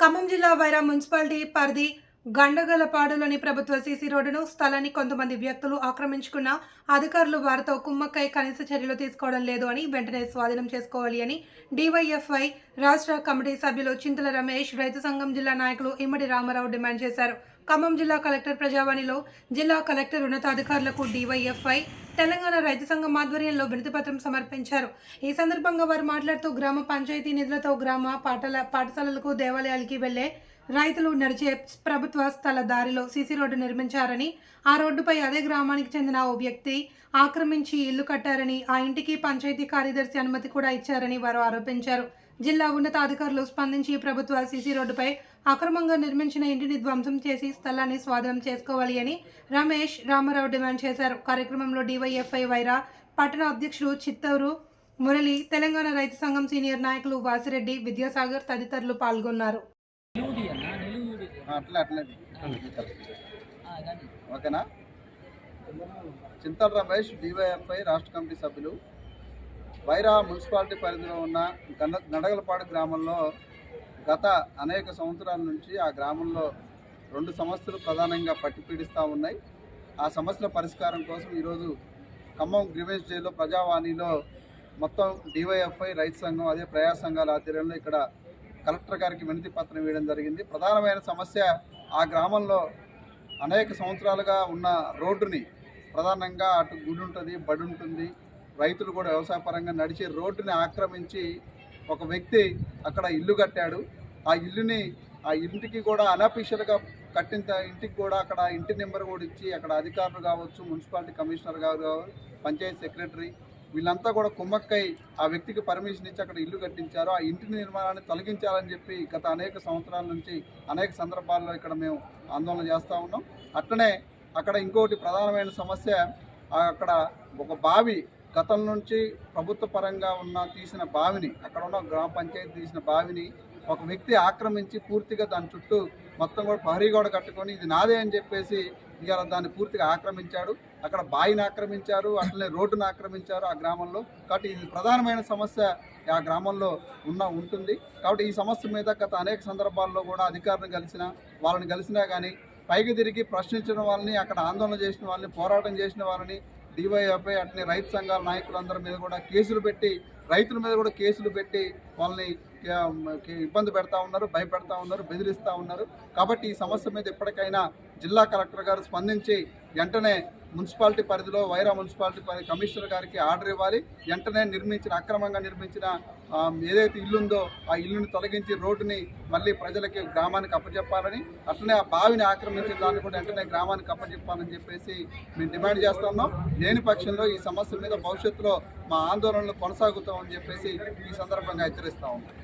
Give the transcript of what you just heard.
ఖమ్మం జిల్లా వైరా మున్సిపాలిటీ పరిధి గండగలపాడులోని ప్రభుత్వ సీసీ రోడ్డును స్థలాన్ని కొంతమంది వ్యక్తులు ఆక్రమించుకున్న అధికారులు వారితో కుమ్మక్కై కనీస చర్యలు తీసుకోవడం లేదు అని వెంటనే స్వాధీనం చేసుకోవాలి అని డివైఎఫ్ఐ రాష్ట్ర కమిటీ సభ్యులు చింతల రమేష్ రైతు సంఘం జిల్లా నాయకులు ఇమ్మడి రామారావు డిమాండ్ చేశారు. ఖమ్మం జిల్లా కలెక్టర్ ప్రజావాణిలో జిల్లా కలెక్టర్ ఉన్నతాధికారులకు డివైఎఫ్ఐ తెలంగాణ రైతు సంఘం ఆధ్వర్యంలో వినతిపత్రం సమర్పించారు. ఈ సందర్భంగా వారు మాట్లాడుతూ గ్రామ పంచాయతీ నిధులతో గ్రామ పాఠల పాఠశాలలకు దేవాలయాలకి వెళ్ళే రైతులు నడిచే ప్రభుత్వ స్థల దారిలో సీసీ రోడ్డు నిర్మించారని ఆ రోడ్డుపై అదే గ్రామానికి చెందిన ఓ వ్యక్తి ఆక్రమించి ఇల్లు కట్టారని ఆ ఇంటికి పంచాయతీ కార్యదర్శి అనుమతి కూడా ఇచ్చారని వారు ఆరోపించారు. జిల్లా ఉన్నతాధికారులు స్పందించి ప్రభుత్వ సీసీ రోడ్డుపై అక్రమంగా నిర్మించిన ఇంటిని ధ్వంసం చేసి స్థలాన్ని స్వాధీనం చేసుకోవాలి అని రమేష్ రామారావు డిమాండ్ చేశారు. కార్యక్రమంలో డివైఎఫ్ఐ వైరా పట్టణ అధ్యక్షుడు చిత్తూరు మురళి తెలంగాణ రైతు సంఘం సీనియర్ నాయకులు వాసిరెడ్డి విద్యాసాగర్ తదితరులు పాల్గొన్నారు. ఓకేనా? రమేష్ డివైఎఫ్ఐ రాష్ట్ర కమిటీ సభ్యులు. వైరా మున్సిపాలిటీ పరిధిలో ఉన్న గండ గండగలపాడు గ్రామంలో గత అనేక సంవత్సరాల నుంచి ఆ గ్రామంలో రెండు సమస్యలు ప్రధానంగా పట్టి పీడిస్తూ ఉన్నాయి. ఆ సమస్యల పరిష్కారం కోసం ఈరోజు ఖమ్మం గ్రీవెన్స్ డేలో ప్రజావాణిలో మొత్తం డివైఎఫ్ఐ రైతు సంఘం అదే ప్రజా సంఘాల ఆధ్వర్యంలో ఇక్కడ కలెక్టర్ గారికి వినతి పత్రం వేయడం జరిగింది. ప్రధానమైన సమస్య ఆ గ్రామంలో అనేక సంవత్సరాలుగా ఉన్న రోడ్డుని ప్రధానంగా అటు గుడి ఉంటుంది బడి ఉంటుంది రైతులు కూడా వ్యవసాయ పరంగా నడిచే రోడ్డుని ఆక్రమించి ఒక వ్యక్తి అక్కడ ఇల్లు కట్టాడు. ఆ ఇల్లుని ఆ ఇంటికి కూడా అనఫీషియల్గా కట్టిన ఇంటికి కూడా అక్కడ ఇంటి నెంబర్ కూడా ఇచ్చి అక్కడ అధికారులు కావచ్చు మున్సిపాలిటీ కమిషనర్ గారు కావచ్చు పంచాయతీ సెక్రటరీ వీళ్ళంతా కూడా కుమ్మక్కై ఆ వ్యక్తికి పర్మిషన్ ఇచ్చి అక్కడ ఇల్లు కట్టించారు. ఆ ఇంటి నిర్మాణాన్ని తొలగించాలని చెప్పి గత అనేక సంవత్సరాల నుంచి అనేక సందర్భాల్లో ఇక్కడ మేము ఆందోళన చేస్తూ ఉన్నాం. అట్లనే అక్కడ ఇంకోటి ప్రధానమైన సమస్య అక్కడ ఒక బావి గతం నుంచి ప్రభుత్వ పరంగా ఉన్న తీసిన బావిని అక్కడ ఉన్న గ్రామ పంచాయతీ తీసిన బావిని ఒక వ్యక్తి ఆక్రమించి పూర్తిగా దాని చుట్టూ మొత్తం కూడా పహరీ గోడ కట్టుకొని ఇది నాదే అని చెప్పేసి ఇవాళ దాన్ని పూర్తిగా ఆక్రమించాడు. అక్కడ బావిని ఆక్రమించారు అట్లనే రోడ్డును ఆక్రమించారు ఆ గ్రామంలో. కాబట్టి ఇది ప్రధానమైన సమస్య ఆ గ్రామంలో ఉన్న ఉంటుంది. కాబట్టి ఈ సమస్య మీద గత అనేక సందర్భాల్లో కూడా అధికారులను కలిసిన వాళ్ళని కలిసినా కానీ పైకి తిరిగి ప్రశ్నించిన వాళ్ళని అక్కడ ఆందోళన చేసిన వాళ్ళని పోరాటం చేసిన వాళ్ళని డివైఎఫ్ఐ అట్నే రైతు సంఘాల నాయకులందరి మీద కూడా కేసులు పెట్టి రైతుల మీద కూడా కేసులు పెట్టి వాళ్ళని ఇబ్బంది పెడతా ఉన్నారు భయపెడతా ఉన్నారు బెదిరిస్తూ ఉన్నారు. కాబట్టి ఈ సమస్య మీద ఎప్పటికైనా జిల్లా కలెక్టర్ గారు స్పందించి వెంటనే మున్సిపాలిటీ పరిధిలో వైరా మున్సిపాలిటీ కమిషనర్ గారికి ఆర్డర్ ఇవ్వాలి. వెంటనే నిర్మించిన అక్రమంగా నిర్మించిన ఏదైతే ఇల్లు ఉందో ఆ ఇల్లుని తొలగించి రోడ్డుని మళ్ళీ ప్రజలకి గ్రామానికి అప్పచెప్పాలని అట్లనే ఆ బావిని ఆక్రమించిన దాన్ని కూడా వెంటనే గ్రామానికి అప్పచెప్పాలని చెప్పేసి మేము డిమాండ్ చేస్తున్నాం లేని పక్షంలో ఈ సమస్య మీద భవిష్యత్తులో మా ఆందోళనలు కొనసాగుతామని చెప్పేసి ఈ సందర్భంగా హెచ్చరిస్తా ఉన్నాం.